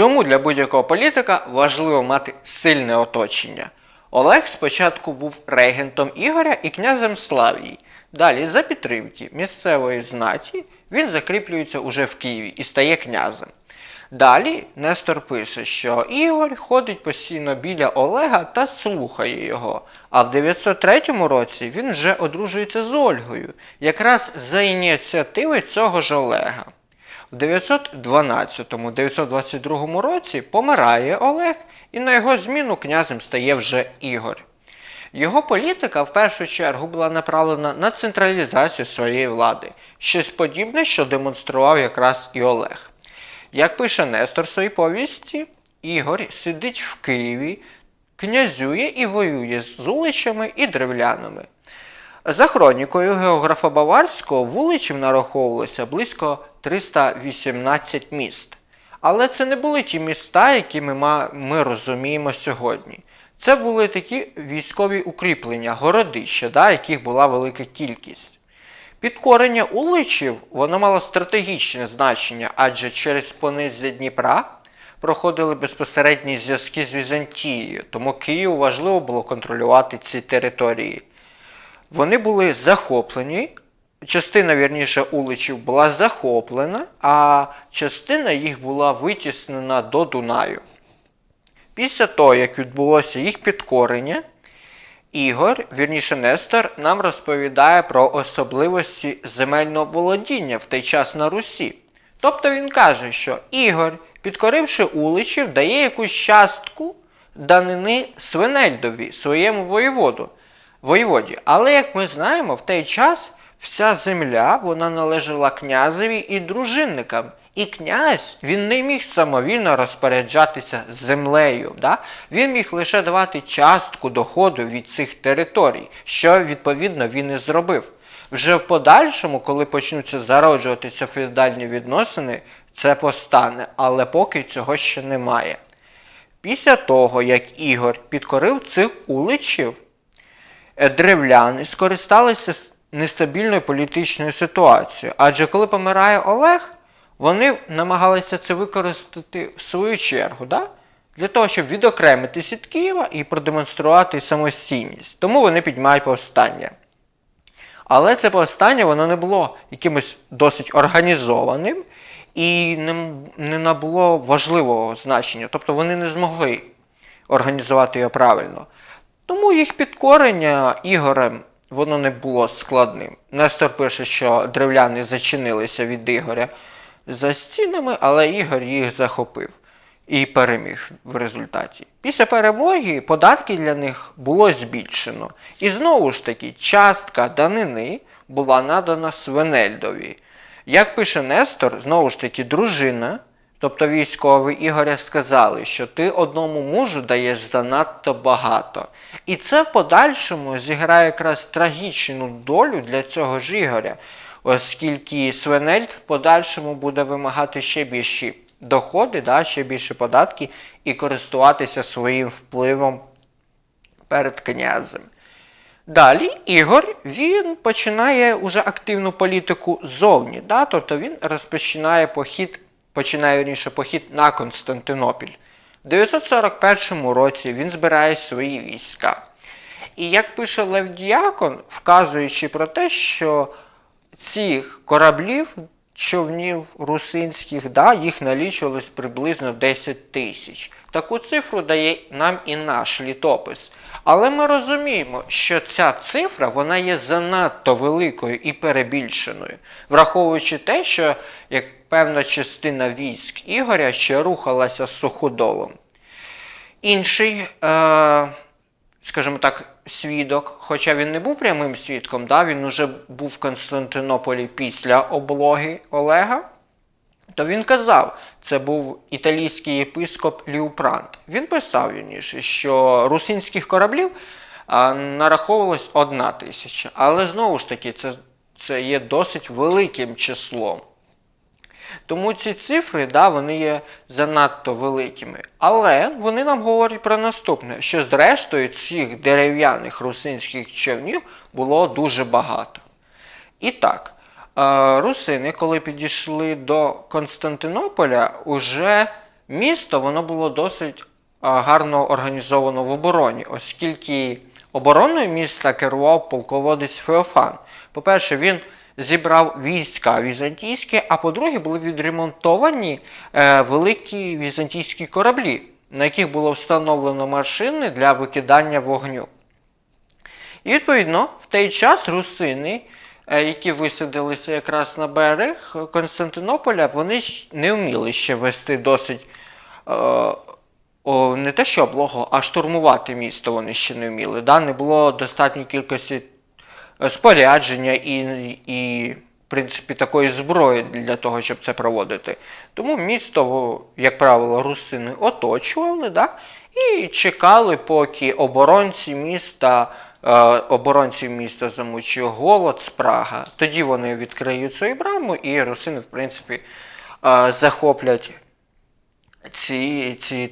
Чому для будь-якого політика важливо мати сильне оточення? Олег спочатку був регентом Ігоря і князем Славії. Далі, за підтримки місцевої знаті, він закріплюється уже в Києві і стає князем. Далі Нестор пише, що Ігор ходить постійно біля Олега та слухає його. А в 903 році він вже одружується з Ольгою, якраз за ініціативи цього ж Олега. В 912-922 році помирає Олег, і на його зміну князем стає вже Ігор. Його політика в першу чергу була направлена на централізацію своєї влади, щось подібне, що демонстрував якраз і Олег. Як пише Нестор в своїй повісті, Ігор сидить в Києві, князює і воює з уличами і древлянами. За хронікою географа Баварського вуличів нараховувалося близько 318 міст. Але це не були ті міста, які ми, ми розуміємо сьогодні. Це були такі військові укріплення, городища, да, яких була велика кількість. Підкорення уличів воно мало стратегічне значення, адже через понизя Дніпра проходили безпосередні зв'язки з Візантією, тому Києву важливо було контролювати ці території. Вони були захоплені, частина, вірніше, уличів була захоплена, а частина їх була витіснена до Дунаю. Після того, як відбулося їх підкорення, Ігор, вірніше Нестор, нам розповідає про особливості земельного володіння в той час на Русі. Тобто він каже, що Ігор, підкоривши уличів, дає якусь частку данини Свинельдові, своєму воєводу, воєводі. Але, як ми знаємо, в той час вся земля вона належала князеві і дружинникам. І князь він не міг самовільно розпоряджатися землею. Да? Він міг лише давати частку доходу від цих територій, що відповідно він і зробив. Вже в подальшому, коли почнуться зароджуватися феодальні відносини, це постане, але поки цього ще немає. Після того, як Ігор підкорив цих уличів, е, древляни скористалися нестабільною політичною ситуацією. Адже коли помирає Олег, вони намагалися це використати в свою чергу, да? для того, щоб відокремитись від Києва і продемонструвати самостійність. Тому вони піднімають повстання. Але це повстання воно не було якимось досить організованим і не, не набуло важливого значення. Тобто вони не змогли організувати його правильно. Тому їх підкорення Ігорем воно не було складним. Нестор пише, що древляни зачинилися від Ігоря за стінами, але Ігор їх захопив і переміг в результаті. Після перемоги податки для них було збільшено. І знову ж таки, частка данини була надана Свинельдові. Як пише Нестор, знову ж таки, дружина, тобто військові Ігоря, сказали, що ти одному мужу даєш занадто багато. І це в подальшому зіграє якраз трагічну долю для цього ж Ігоря, оскільки Свинельд в подальшому буде вимагати ще більші доходи, да, ще більше податки і користуватися своїм впливом перед князем. Далі Ігор він починає уже активну політику ззовні, да? тобто він розпочинає похід, починає вірніше похід на Константинопіль. В 941 році він збирає свої війська. І як пише Лев Діакон, вказуючи про те, що цих кораблів, човнів русинських, да, їх налічувалось приблизно 10 тисяч. Таку цифру дає нам і наш літопис. Але ми розуміємо, що ця цифра вона є занадто великою і перебільшеною, враховуючи те, що як певна частина військ Ігоря ще рухалася з суходолом. Інший, е, скажімо так, свідок, хоча він не був прямим свідком, да, він уже був в Константинополі після облоги Олега, то він казав, це був італійський єпископ Ліупрант. Він писав вірніше, що русинських кораблів а, нараховувалось одна тисяча, але знову ж таки, це, це є досить великим числом. Тому ці цифри, да, вони є занадто великими. Але вони нам говорять про наступне: що зрештою цих дерев'яних русинських човнів було дуже багато. І так, е, русини, коли підійшли до Константинополя, уже місто воно було досить гарно організовано в обороні, оскільки обороною міста керував полководець Феофан. По-перше, він зібрав війська візантійські, а по-друге, були відремонтовані е, великі візантійські кораблі, на яких було встановлено машини для викидання вогню. І відповідно, в той час русини, е, які висадилися якраз на берег Константинополя, вони ж не вміли ще вести досить е, о, не те, що облогу, а штурмувати місто вони ще не вміли. Да? Не було достатньої кількості спорядження і, і, в принципі, такої зброї для того, щоб це проводити. Тому місто, як правило, русини оточували да? і чекали, поки оборонці міста. е, Оборонці міста замучує голод, спрага. Тоді вони відкриють свою браму, і русини, в принципі, е, захоплять ці, ці,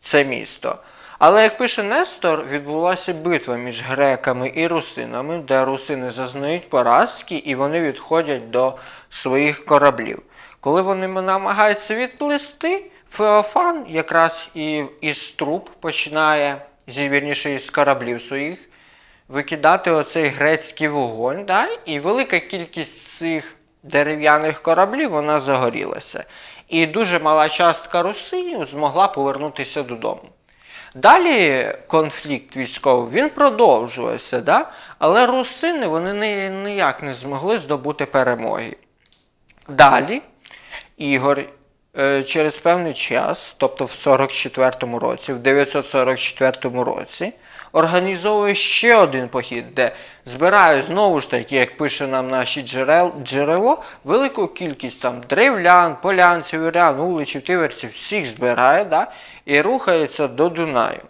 це місто. Але як пише Нестор, відбулася битва між греками і русинами, де русини зазнають поразки і вони відходять до своїх кораблів. Коли вони намагаються відплисти, Феофан якраз і із труб починає, вірніше із кораблів своїх, викидати оцей грецький вогонь, да? і велика кількість цих дерев'яних кораблів вона загорілася. І дуже мала частка русинів змогла повернутися додому. Далі конфлікт військовий він продовжувався, да? але русини вони ні- ніяк не змогли здобути перемоги. Далі Ігор е, через певний час, тобто в 44-му році, в 944 році, організовує ще один похід, де збирає знову ж таки, як пише нам наші джерел, джерело, велику кількість там древлян, полянців, вірян, уличів, тиверців, всіх збирає да, і рухається до Дунаю.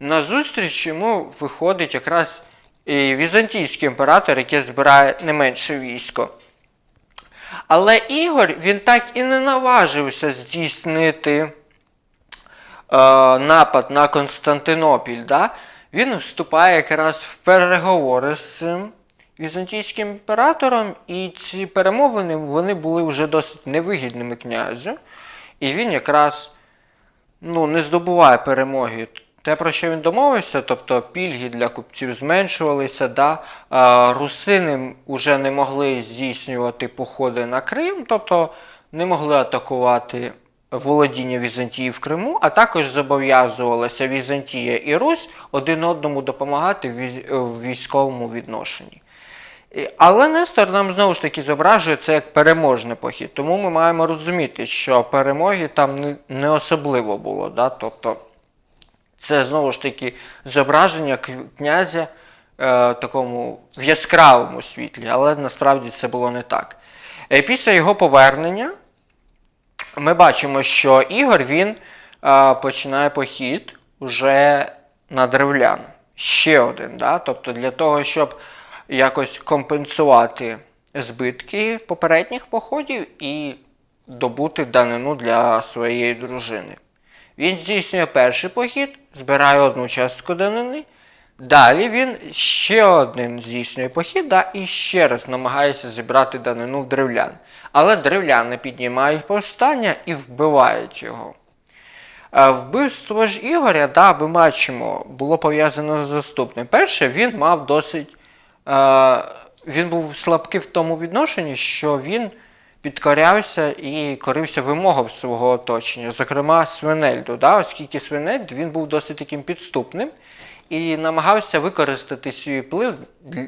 Назустріч йому виходить якраз і візантійський імператор, який збирає не менше військо. Але Ігор він так і не наважився здійснити е, напад на Константинопіль. Да? Він вступає якраз в переговори з цим візантійським імператором, і ці перемовини вони були вже досить невигідними князю. І він якраз ну, не здобуває перемоги. Те, про що він домовився, тобто пільги для купців зменшувалися, да? русини вже не могли здійснювати походи на Крим, тобто не могли атакувати володіння Візантії в Криму, а також зобов'язувалися Візантія і Русь один одному допомагати в військовому відношенні. Але Нестор нам знову ж таки зображує це як переможний похід. Тому ми маємо розуміти, що перемоги там не- не особливо було. Да? Тобто це знову ж таки зображення князя е, такому в яскравому світлі, але насправді це було не так. Е, після його повернення ми бачимо, що Ігор він починає похід уже на древлян. Ще один. Да? Тобто для того, щоб якось компенсувати збитки попередніх походів і добути данину для своєї дружини. Він здійснює перший похід, збирає одну частку данини. Далі він ще один здійснює похід да, і ще раз намагається зібрати данину в древлян. Але древляни піднімають повстання і вбивають його. Е, Вбивство ж Ігоря, да, ми бачимо, було пов'язано з заступним. Перше, він мав досить. Е, він був слабкий в тому відношенні, що він підкорявся і корився вимогам свого оточення, зокрема Свинельду, да, оскільки Свинельд він був досить таким підступним і намагався використати свій вплив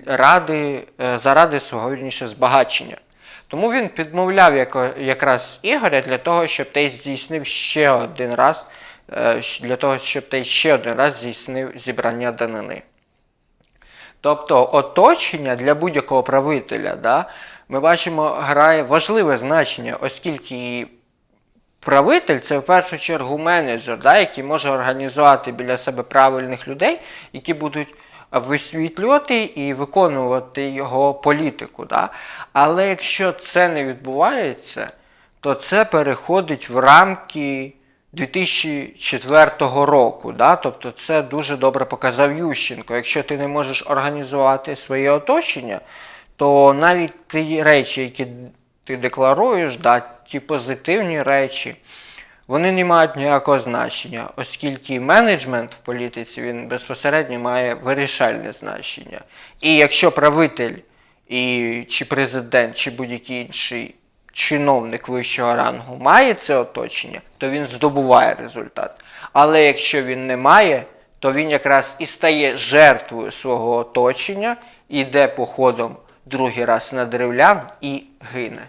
ради, е, заради свого вірніше, збагачення. Тому він підмовляв якраз Ігоря для того, щоб той здійснив ще один раз, е, для того, щоб той ще один раз здійснив зібрання данини. Тобто оточення для будь-якого правителя, да, ми бачимо, грає важливе значення, оскільки правитель це в першу чергу менеджер, да, який може організувати біля себе правильних людей, які будуть висвітлювати і виконувати його політику. Да. Але якщо це не відбувається, то це переходить в рамки 2004 року. Да? Тобто це дуже добре показав Ющенко. Якщо ти не можеш організувати своє оточення, то навіть ті речі, які ти декларуєш, да, ті позитивні речі, вони не мають ніякого значення, оскільки менеджмент в політиці він безпосередньо має вирішальне значення. І якщо правитель і, чи президент, чи будь-який інший чиновник вищого рангу має це оточення, то він здобуває результат. Але якщо він не має, то він якраз і стає жертвою свого оточення, іде походом другий раз на древлян і гине.